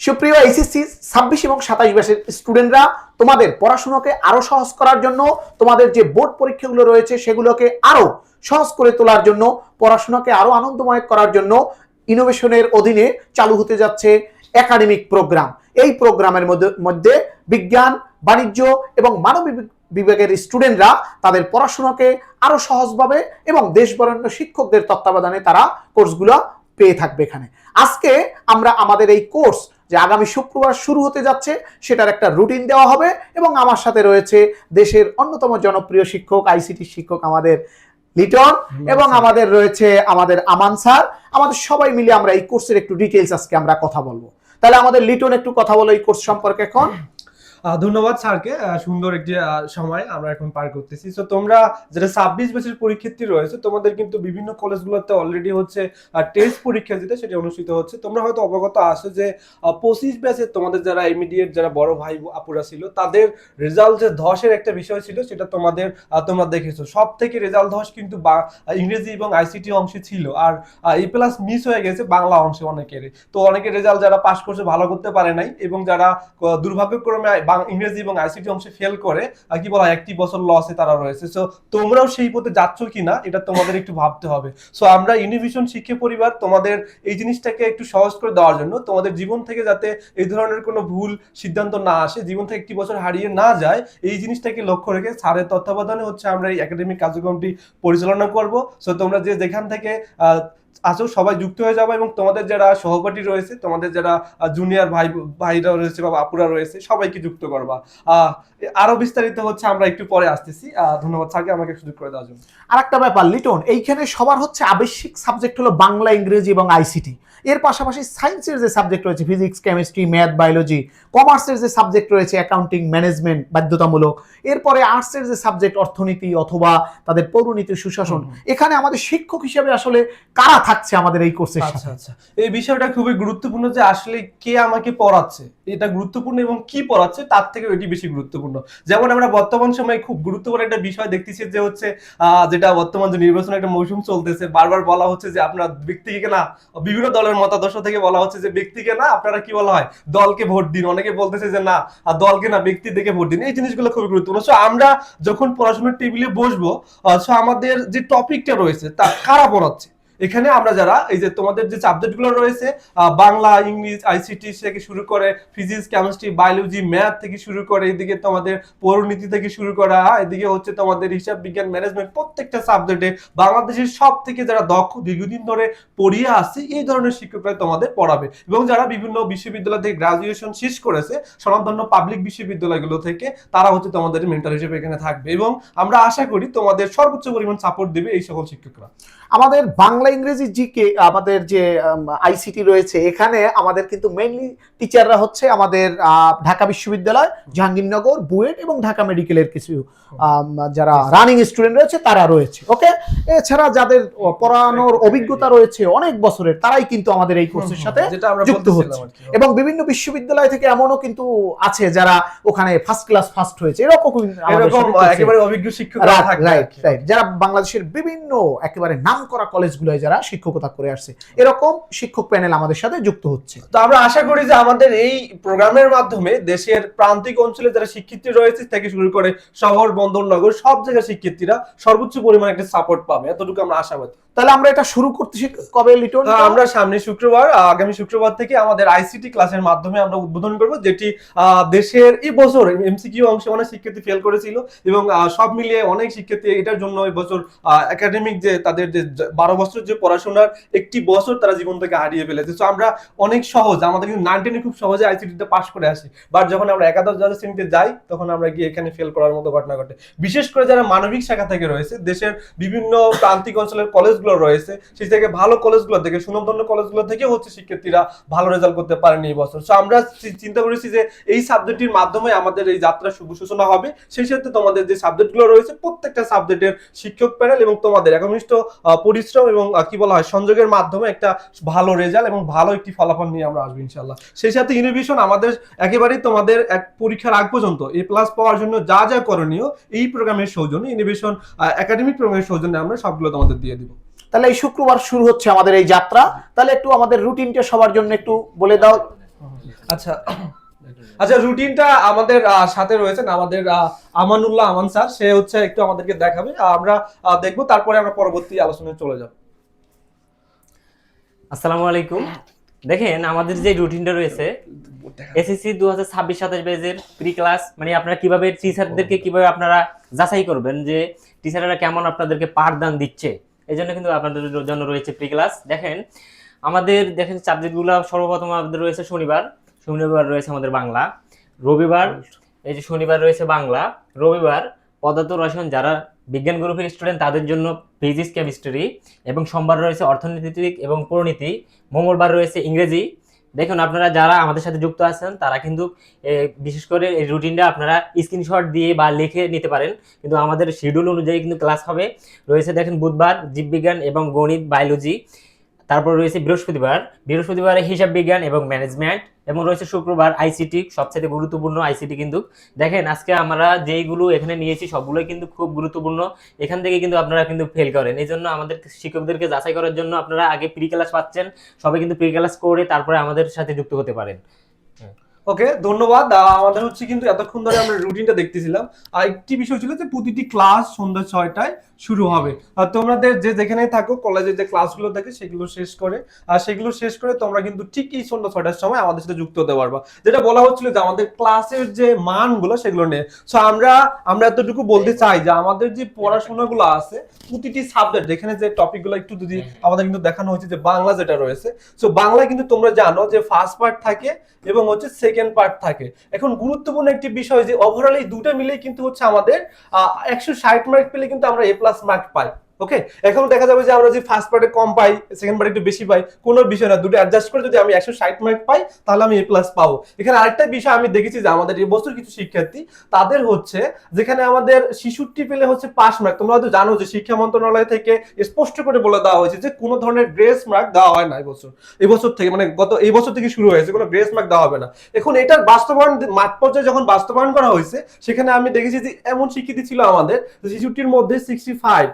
সুপ্রিয় এইচএসসি ছাব্বিশ এবং সাতাশ ব্যাচের স্টুডেন্টরা তোমাদের পড়াশুনোকে আরও সহজ করার জন্য, তোমাদের যে বোর্ড পরীক্ষাগুলো রয়েছে সেগুলোকে আরও সহজ করে তোলার জন্য, পড়াশোনাকে আরও আনন্দময় করার জন্য ইনোভেশনের অধীনে চালু হতে যাচ্ছে একাডেমিক প্রোগ্রাম এই প্রোগ্রামের মধ্যে বিজ্ঞান, বাণিজ্য এবং মানবিক বিভাগের স্টুডেন্টরা তাদের পড়াশোনাকে আরও সহজভাবে এবং দেশবরেণ্য শিক্ষকদের তত্ত্বাবধানে তারা কোর্সগুলো পেয়ে থাকবে এখানে। আজকে আমরা আমাদের এই কোর্স যে আগামী শুক্রবার শুরু হতে যাচ্ছে সেটার একটা রুটিন দেওয়া হবে এবং আমার সাথে রয়েছে দেশের অন্যতম জনপ্রিয় শিক্ষক আইসিটি শিক্ষক আমাদের লিটন এবং আমাদের রয়েছে আমাদের আমান স্যার। আমাদের সবাই মিলে আমরা এই কোর্সের একটু ডিটেলস আজকে আমরা কথা বলব। তাহলে আমাদের লিটন একটু কথা বলো এই কোর্স সম্পর্কে এখন। ধন্যবাদ স্যারকে। সুন্দর একটি সময় আমরা এখন পার করতেছি। তো তোমরা যেটা ছাব্বিশ বছর পরীক্ষার্থী রয়েছে, তোমাদের কিন্তু বিভিন্ন কলেজগুলোতে অলরেডি হচ্ছে টেস্ট পরীক্ষা যেটা, সেটা অনুষ্ঠিত হচ্ছে। তোমরা হয়তো অবগত আছো যে পঁচিশ ব্যাচের তোমাদের যারা ইমিডিয়েট যারা বড় ভাই আপুরা ছিল, তাদের রেজাল্ট যে ধসের একটা বিষয় ছিল, সেটা তোমাদের তোমরা দেখেছ। সব থেকে রেজাল্ট ধস কিন্তু ইংরেজি এবং আইসিটি অংশে ছিল। আর এই প্লাস মিস হয়ে গেছে বাংলা অংশে অনেকের তো অনেকের রেজাল্ট যারা পাস করছে ভালো করতে পারে নাই এবং যারা দুর্ভাগ্যক্রমে ইংরেজি এবং আইসিটি অংশে ফেল করে কি বলা একটি বছর লসে তারা রয়েছে। সো তোমরাও সেই পথে যাচ্ছ কিনা, এটা তোমাদের একটু ভাবতে হবে। সো আমরা ইনোভেশন শিক্ষা, পরিবার, তোমাদের এই জিনিসটাকে একটু সহজ করে দেওয়ার জন্য, তোমাদের জীবন থেকে যাতে এই ধরনের কোনো ভুল সিদ্ধান্ত না আসে, জীবন থেকে একটি বছর হারিয়ে না যায়, এই জিনিসটাকে লক্ষ্য রেখে স্যারের তত্ত্বাবধানে হচ্ছে আমরা এই একাডেমিক কার্যক্রমটি পরিচালনা করব। সো তোমরা যে যেখান থেকে আসো সবাই যুক্ত হয়ে যাবে এবং তোমাদের যারা সহপাঠী রয়েছে তোমাদের যারা জুনিয়র ভাই ভাইরা রয়েছে বা আপুরা রয়েছে সবাইকে যুক্ত করবা। আরও বিস্তারিত হচ্ছে আমরা একটু পরে আসতেছি। ধন্যবাদ স্যারকে আমাকে সুযোগ করে দেওয়ার জন্য। আর একটা ব্যাপার লিটন এইখানে সবার হচ্ছে আবশ্যিক সাবজেক্ট হলো বাংলা ইংরেজি এবং আইসিটি এর পাশাপাশি সায়েন্সের যে সাবজেক্ট রয়েছে ফিজিক্স কেমিস্ট্রি ম্যাথ বায়োলজি কমার্সের যে সাবজেক্ট রয়েছে অ্যাকাউন্টিং ম্যানেজমেন্ট বাধ্যতামূলক এরপরে আর্টসের যে সাবজেক্ট অর্থনীতি অথবা তাদের পৌরনীতি সুশাসন। এখানে আমাদের শিক্ষক হিসেবে আসলে কারা থাকছে আমাদের এই কোর্সের আচ্ছা সাথে আচ্ছা। এই বিষয়টা খুবই গুরুত্বপূর্ণ যে আসলে কে আমাকে পড়াচ্ছে। এটা গুরুত্বপূর্ণ এবং কি পড়াচ্ছে তার থেকে এটি বেশি গুরুত্বপূর্ণ। যেমন আমরা বর্তমান সময়ে খুব গুরুত্বপূর্ণ একটা বিষয় দেখতেছি যে হচ্ছে যেটা বর্তমান যে নির্বাচন একটা মৌসুম চলতেছে বারবার বলা হচ্ছে যে আপনার ব্যক্তিকে না বিভিন্ন দলের মতাদর্শ থেকে বলা হচ্ছে যে ব্যক্তিকে না আপনারা কি বলা হয় দলকে ভোট দিন। অনেকে বলতেছে যে না আর দলকে না ব্যক্তি দেখে ভোট দিন। এই জিনিসগুলো খুবই গুরুত্বপূর্ণ। সো আমরা যখন পড়াশোনার টেবিলে বসবো সো আমাদের যে টপিকটা রয়েছে তা কারা পড়াচ্ছে? এখানে আমরা যারা, এই যে তোমাদের যে সাবজেক্টগুলো রয়েছে বাংলা, ইংলিশ আইসিটি থেকে শুরু করে ফিজিক্স কেমিস্ট্রি বায়োলজি ম্যাথ থেকে শুরু করে, এদিকে তোমাদের পৌরনীতি থেকে শুরু করা এদিকে হচ্ছে তোমাদের হিসাব বিজ্ঞান ম্যানেজমেন্ট প্রত্যেকটা সাবজেক্টে বাংলাদেশের সব থেকে যারা দক্ষ, দীর্ঘদিন ধরে পড়িয়ে আসছে, এই ধরনের শিক্ষকরা তোমাদের পড়াবে। এবং যারা বিভিন্ন বিশ্ববিদ্যালয় থেকে গ্রাজুয়েশন শেষ করেছে, স্বনামধন্য পাবলিক বিশ্ববিদ্যালয়গুলো থেকে, তারা হচ্ছে তোমাদের মেন্টাল হিসেবে এখানে থাকবে। এবং আমরা আশা করি তোমাদের সর্বোচ্চ পরিমাণ সাপোর্ট দেবে এই সকল শিক্ষকরা। আমাদের বাংলা ইংরেজি জিকে আমাদের যে আইসিটি রয়েছে এখানে আমাদের কিন্তু মেইনলি টিচাররা হচ্ছে আমাদের ঢাকা বিশ্ববিদ্যালয় জাহাঙ্গীরনগর বুয়েট এবং ঢাকা মেডিকেলের কিছু যারা রানিং স্টুডেন্ট রয়েছে তারা রয়েছে ওকে এছাড়া যাদের পড়ানোর অভিজ্ঞতা রয়েছে অনেক বছরের তারাই কিন্তু আমাদের এই কোর্সের সাথে যুক্ত হচ্ছে। এবং বিভিন্ন বিশ্ববিদ্যালয় থেকে এমনও কিন্তু আছে যারা ওখানে ফার্স্ট ক্লাস ফার্স্ট হয়েছে এরকম একেবারে অভিজ্ঞ রাইট রাইট যারা বাংলাদেশের বিভিন্ন একেবারে নাম করা কলেজগুলোয় যারা শিক্ষকতা করে আসছে। এরকম শিক্ষক প্যানেল আমাদের সাথে যুক্ত হচ্ছে। তো আমরা আশা করি যে আমাদের এই প্রোগ্রামের মাধ্যমে দেশের প্রান্তিক অঞ্চলে যারা শিক্ষার্থী রয়েছে, থেকে শুরু করে শহর, বন্দর, নগর, সব জায়গায় শিক্ষার্থীরা সর্বোচ্চ পরিমাণে একটা সাপোর্ট পাবে। এতটুকু আমরা আশাবাদী। তাহলে আমরা এটা শুরু করতেছি কবে লিটন? আহ, আমরা সামনে শুক্রবার আগামী শুক্রবার থেকে আমাদের আইসিটি ক্লাসের মাধ্যমে আমরা উদ্বোধন করব যেটি দেশের এই বছর এমসিকিউ অংশে অনেক শিক্ষার্থী ফেল করেছিল এবং সব মিলিয়ে অনেক শিক্ষার্থী এটার জন্য এই বছর একাডেমিক যে তাদের যে বারো বছর যে পড়াশোনার একটি বছর তারা জীবন থেকে হারিয়ে ফেলেছে। তো আমরা অনেক সহজ আমাদের কিন্তু নাইন খুব সহজে আইসিটিতে পাশ করে আসি। বাট যখন আমরা একাদশ দ্বাদশ শ্রেণীতে যাই তখন আমরা গিয়ে এখানে ফেল করার মতো ঘটনা ঘটে। বিশেষ করে যারা মানবিক শাখা থেকে রয়েছে দেশের বিভিন্ন প্রান্তিক অঞ্চলের কলেজগুলো রয়েছে, সেই থেকে ভালো কলেজগুলো থেকে, সুনামধন্য কলেজগুলো থেকে হচ্ছে শিক্ষার্থীরা ভালো রেজাল্ট করতে পারেনি এই বছর। সো আমরা চিন্তা করেছি যে এই সাবজেক্টটির মাধ্যমে আমাদের এই যাত্রা শুভ সূচনা হবে। সেই সাথে তোমাদের যে সাবজেক্টগুলো রয়েছে, প্রত্যেকটা সাবজেক্টের শিক্ষক প্যানেল এবং তোমাদের একনিষ্ঠ পরিশ্রম এবং কি বলা হয়, সংযোগের মাধ্যমে একটা ভালো রেজাল্ট এবং ভালো একটি ফলাফল নিয়ে আমরা আসব ইনশাল্লাহ সেই সাথে ইনোভেশন আমাদের একেবারেই তোমাদের এক পরীক্ষার আগ পর্যন্ত, এ প্লাস পাওয়ার জন্য যা যা করণীয়, এই প্রোগ্রামের সৌজন্য ইনোভেশন একাডেমিক প্রোগ্রামের সৌজন্যে আমরা সবগুলো তোমাদের দিয়ে দিব। তাহলে এই শুক্রবার শুরু হচ্ছে আমাদের এই যাত্রা। তাহলে একটু আমাদের রুটিনটা সবার জন্য একটু বলে দাও। আচ্ছা আচ্ছা রুটিনটা আমাদের সাথে রয়েছেন আমাদের আমানুল্লাহ আমান স্যার সে হচ্ছে একটু আমাদেরকে দেখাবে। আমরা দেখব তারপরে আমরা পরবর্তী আলোচনায় চলে যাব। আসসালামু আলাইকুম। দেখেন আমাদের যে রুটিনটা রয়েছে এসএসসি দু হাজার ছাব্বিশ সাতাশ বেজের প্রি ক্লাস মানে আপনারা কীভাবে টিচারদেরকে কীভাবে আপনারা যাচাই করবেন যে টিচাররা কেমন আপনাদেরকে পাঠদান দিচ্ছে? এই জন্য কিন্তু আপনাদের জন্য রয়েছে প্রি ক্লাস দেখেন, আমাদের দেখেন সাবজেক্টগুলো সর্বপ্রথম আমাদের রয়েছে শনিবার। শনিবার রয়েছে আমাদের বাংলা। রবিবার, এই যে শনিবার রয়েছে বাংলা। রবিবার, পদার্থ রসায়ন যারা বিজ্ঞান গ্রুপের স্টুডেন্ট তাদের জন্য ফিজিক্স কেমিস্ট্রি এবং সোমবার রয়েছে অর্থনীতি এবং পরিণীতি। মঙ্গলবার রয়েছে ইংরেজি। দেখুন, আপনারা যারা আমাদের সাথে যুক্ত আছেন, তারা কিন্তু বিশেষ করে এই রুটিনটা আপনারা স্ক্রিনশট দিয়ে বা লিখে নিতে পারেন। কিন্তু আমাদের শিডিউল অনুযায়ী কিন্তু ক্লাস হবে। রয়েছে দেখেন, বুধবার জীববিজ্ঞান এবং গণিত বায়োলজি তারপর রয়েছে বৃহস্পতিবার। বৃহস্পতিবারে হিসাব বিজ্ঞান এবং ম্যানেজমেন্ট এবং রয়েছে শুক্রবার আইসিটি সবচেয়ে গুরুত্বপূর্ণ আইসিটি কিন্তু। দেখেন, আজকে আমরা যেইগুলো এখানে নিয়েছি, সবগুলোই কিন্তু খুব গুরুত্বপূর্ণ। এখান থেকে কিন্তু আপনারা কিন্তু ফেল করেন। এই জন্য আমাদের শিক্ষকদেরকে যাচাই করার জন্য আপনারা আগে প্রি ক্লাস পাচ্ছেন। সবাই কিন্তু প্রি ক্লাস করে তারপরে আমাদের সাথে যুক্ত হতে পারেন। ওকে ধন্যবাদ। আমাদের হচ্ছে কিন্তু এতক্ষণ ধরে আমরা রুটিনটা দেখতেছিলাম। আর একটি বিষয় ছিল যে প্রতিটি ক্লাস সন্ধ্যা ছয়টায় শুরু হবে। আর তোমাদের যে যেখানেই থাকো কলেজে যে ক্লাসগুলো থাকে সেগুলো শেষ করে। আর সেগুলো শেষ করে তোমরা কিন্তু ঠিক এই সন্ধ্যা ছয়টার সময় আমাদের সাথে যুক্ত হতে পারবা। যেটা বলা হচ্ছিল যে আমাদের ক্লাসের যে মানগুলো সেগুলো নিয়ে। সো আমরা আমরা এতটুকু বলতে চাই যে আমাদের যে পড়াশোনাগুলো আছে প্রতিটি সাবজেক্ট যেখানে যে টপিকগুলো একটু যদি আমাদের কিন্তু দেখানো হচ্ছে যে বাংলা যেটা রয়েছে। সো বাংলায় কিন্তু তোমরা জানো যে ফার্স্ট পার্ট থাকে এবং হচ্ছে সেকেন্ড পার্ট থাকে। এখন গুরুত্বপূর্ণ একটি বিষয় যে ওভারঅল এই দুটো মিলেই কিন্তু হচ্ছে আমাদের একশো ষাট মার্ক পেলে কিন্তু আমরা এ প্লাস মার্ক পাই। ওকে এখন দেখা যাবে যে আমরা যদি ফার্স্ট পার্টে কম পাই সেকেন্ড পার্টে একটু বেশি পাই, কোনো বিষয় না, দুটো অ্যাডজাস্ট করে যদি আমি একশো ষাট মার্ক পাই, তাহলে আমি এ প্লাস পাবো। এখানে আরেকটা বিষয় আমি দেখেছি যে আমাদের এই বছর কিছু শিক্ষার্থী, তাদের হচ্ছে যেখানে আমাদের শিশুটি পেলে হচ্ছে পাস মার্ক তোমরা হয়তো জানো যে শিক্ষা মন্ত্রণালয় থেকে স্পষ্ট করে বলে দেওয়া হয়েছে যে কোনো ধরনের গ্রেস মার্ক দেওয়া হয় না এই বছর। এই থেকে মানে গত এই বছর থেকে শুরু হয়েছে, কোনো গ্রেস মার্ক দেওয়া হবে না। এখন এটার বাস্তবায়ন, মাঠ পর্যায়ে যখন বাস্তবায়ন করা হয়েছে, সেখানে আমি দেখেছি যে এমন স্বীকৃতি ছিল আমাদের শিশুটির মধ্যে সিক্সটি ফাইভ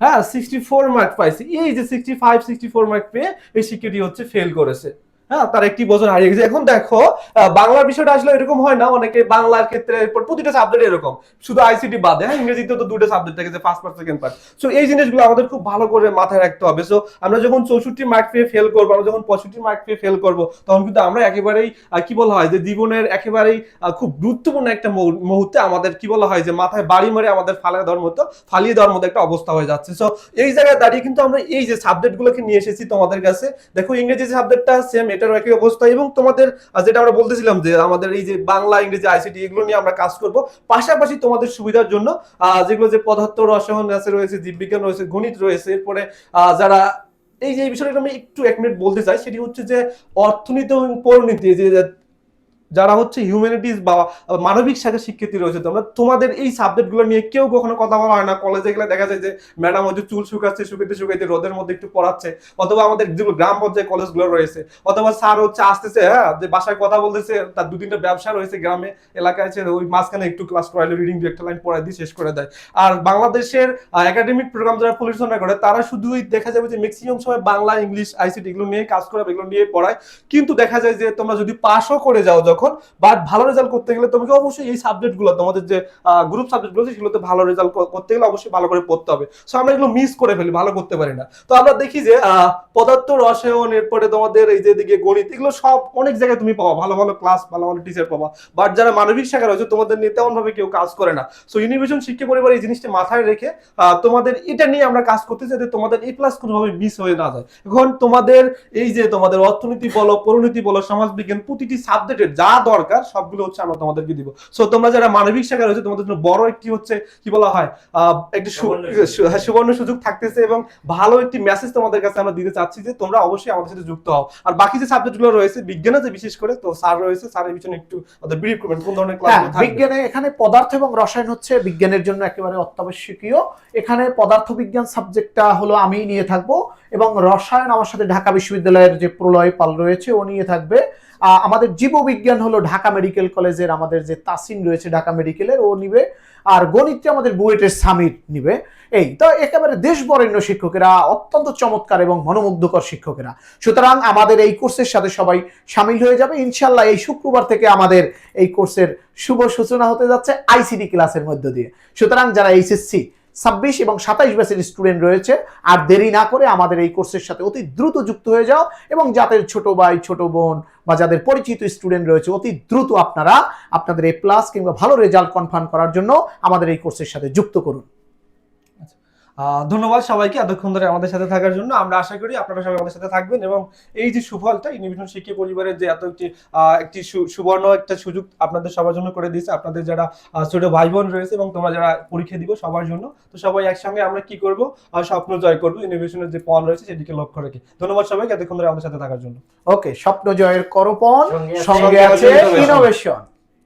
হ্যাঁ সিক্সটি ফোর মার্ক পাইছে। এই যে sixty five sixty four mark পেয়ে এই সিকিউরিটি হচ্ছে ফেল করেছে। হ্যাঁ তার একটি বছর হারিয়ে গেছে। এখন দেখো বাংলার বিষয়টা আসলে এরকম হয় না, অনেকে বাংলার ক্ষেত্রে প্রতিটা সাবজেক্ট এরকম। শুধু আইসিটি বাদে হ্যাঁ ইংরেজিতে তো দুটো সাবজেক্ট থাকে, যে first part second part so এই জিনিসগুলো আমাদের খুব ভালো করে মাথায় রাখতে হবে। সো আমরা যখন চৌষট্টি মার্ক পেয়ে ফেল করব, আমরা যখন পঁয়ষট্টি মার্ক পেয়ে ফেল করব, তখন কিন্তু আমরা একেবারেই কি বলা হয়, যে জীবনের একেবারেই খুব গুরুত্বপূর্ণ একটা মুহূর্তে আমাদের, কি বলা হয়, যে মাথায় বাড়ি মারে আমাদের ফালিয়ে দেওয়ার মতো, ফালিয়ে দেওয়ার মতো একটা অবস্থা হয়ে যাচ্ছে। সো এই জায়গায় দাঁড়িয়ে কিন্তু আমরা এই যে সাবজেক্টগুলোকে নিয়ে এসেছি তোমাদের কাছে, দেখো ইংরেজি সাবজেক্টটা সেম এটারও একই অবস্থা। এবং তোমাদের যেটা আমরা বলতেছিলাম যে আমাদের এই যে বাংলা, ইংরেজি, আইসিটি, এগুলো নিয়ে আমরা কাজ করব। পাশাপাশি তোমাদের সুবিধার জন্য যেগুলো যে পদার্থ রসায়ন আছে রয়েছে, জীববিজ্ঞান রয়েছে, গণিত রয়েছে, এরপরে যারা, এই যে বিষয়টা আমি একটু এক মিনিট বলতে চাই, সেটি হচ্ছে যে অর্থনীতি এবং পরিণীতি, যে যারা হচ্ছে হিউম্যানিটিস বা মানবিক শাখার শিক্ষার্থী রয়েছে, তোমরা তোমাদের এই সাবজেক্টগুলো নিয়ে কেউ কখনো কথা বলা হয় না। কলেজে গেলে দেখা যায় যে ম্যাডাম হয়তো চুল শুকাচ্ছে, শুকাইতে শুকাইতে রোদের মধ্যে একটু পড়াচ্ছে, অথবা আমাদের যেগুলো গ্রাম পর্যায়ে কলেজগুলো রয়েছে, অথবা স্যার হচ্ছে আসতেছে হ্যাঁ যে বাসায় কথা বলতেছে, তার দু তিনটা ব্যবসা রয়েছে গ্রামে, এলাকায় আছে, ওই মাঝখানে একটু ক্লাস করাইলে রিডিং দু একটা লাইন পড়াই দিয়ে শেষ করে দেয়। আর বাংলাদেশের একাডেমিক প্রোগ্রাম যারা পরিচালনা করে, তারা শুধুই দেখা যাবে যে ম্যাক্সিমাম সময় বাংলা ইংলিশ আইসিটি এগুলো নিয়ে কাজ করে এগুলো নিয়ে পড়ায়। কিন্তু দেখা যায় যে তোমরা যদি পাসও করে যাও যখন বাট ভালো রেজাল্ট করতে গেলে তোমাকে অবশ্যই এই সাবজেক্টগুলো তোমাদের যে গ্রুপ সাবজেক্টগুলো আছে, সেগুলোতে ভালো রেজাল্ট করতে গেলে অবশ্যই ভালো করে পড়তে হবে। সো আমরা এগুলো মিস করে ফেলি, ভালো করতে পারি না। তো আমরা দেখি যে পদার্থ, রসায়ন, এরপরে তোমাদের এই যে দিকে গণিত, এগুলো সব অনেক জায়গায় তুমি পাবা। ভালো ভালো ক্লাস ভালো ভালো টিচার পাবা। বাট যারা মানবিক শাখা রয়েছে, তোমাদের নিয়ে তেমন ভাবে কেউ কাজ করে না। সো ইউনিভিশন শিক্ষা, পরিবার, এই জিনিসটা মাথায় রেখে তোমাদের এটা নিয়ে আমরা কাজ করতে যাতে তোমাদের এই প্লাস কোনোভাবে মিস হয়ে না যায়। এখন তোমাদের এই যে তোমাদের অর্থনীতি বলো, পরিণতি বলো, সমাজবিজ্ঞান, প্রতিটি সাবজেক্টের যা দরকার সবগুলো হচ্ছে আমরা তোমাদেরকে দিব। সো তোমরা যারা মানবিক শাখা রয়েছে তোমাদের জন্য বড় একটি হচ্ছে কি বলা হয় একটি সুবর্ণ সুযোগ। সু- হ্যাঁ, সুবর্ণ সুযোগ থাকতেছে এবং ভালো একটি মেসেজ তোমাদের কাছে আমরা দিতে চাচ্ছি যে তোমরা অবশ্যই আমাদের সাথে যুক্ত হও। আর বাকি যে সাবজেক্টগুলো রয়েছে বিজ্ঞানে যে বিশেষ করে তো স্যার রয়েছে স্যারের পিছনে একটু ওদের ব্রিফ করবেন কোন ধরনের ক্লাস হ্যাঁ বিজ্ঞানে এখানে পদার্থ এবং রসায়ন হচ্ছে বিজ্ঞানের জন্য একেবারে অত্যাবশ্যকীয়। এখানে পদার্থ বিজ্ঞান সাবজেক্টটা হলো আমিই নিয়ে থাকব এবং রসায়ন আমার সাথে ঢাকা বিশ্ববিদ্যালয়ের যে প্রলয় পাল রয়েছে ও নিয়ে থাকবে। আমাদের জীববিজ্ঞান হলো ঢাকা মেডিকেল কলেজের আমাদের যে তাসিন রয়েছে ঢাকা মেডিকেলের, ও নিবে। আর গণিতটা আমাদের বুয়েটের সামির নিবে। এই, তো একেবারে দেশ বরেণ্য শিক্ষকেরা, অত্যন্ত চমৎকার এবং মনোমুগ্ধকর শিক্ষকেরা। সুতরাং আমাদের এই কোর্সের সাথে সবাই সামিল হয়ে যাবে। ইনশাল্লাহ এই শুক্রবার থেকে আমাদের এই কোর্সের শুভ সূচনা হতে যাচ্ছে আইসিডি ক্লাসের মধ্য দিয়ে। সুতরাং যারা এইচএসসি ছাব্বিশ এবং সাতাইশ ব্যাচের স্টুডেন্ট রয়েছে। আর দেরি না করে আমাদের এই কোর্সের সাথে অতি দ্রুত যুক্ত হয়ে যাও এবং যাদের ছোট ভাই, ছোট বোন বা যাদের পরিচিত স্টুডেন্ট রয়েছে, অতি দ্রুত আপনারা আপনাদের এ প্লাস কিংবা ভালো রেজাল্ট কনফার্ম করার জন্য আমাদের এই কোর্সের সাথে যুক্ত করুন। ধন্যবাদ সবাইকে এতক্ষণ ধরে আমাদের সাথে থাকার জন্য। আমরা আশা করি আপনারা সবাই আমাদের সাথে থাকবেন এবং এই যে সুফলটা ইনোভেশন শিক্ষা পরিবারের যে এত একটি আহ, একটি সুবর্ণ একটা সুযোগ আপনাদের সবার জন্য করে দিয়েছে। আপনাদের যারা ছোট ভাই বোন রয়েছে এবং তোমরা যারা পরীক্ষা দিব সবার জন্য। তো সবাই একসঙ্গে আমরা কি করব? স্বপ্ন জয় করব ইনোভেশনের যে পণ রয়েছে সেদিকে লক্ষ্য রেখে। ধন্যবাদ সবাইকে এতক্ষণ ধরে আমাদের সাথে থাকার জন্য। ওকে স্বপ্ন জয়ের করপণ সঙ্গে আছে ইনোভেশন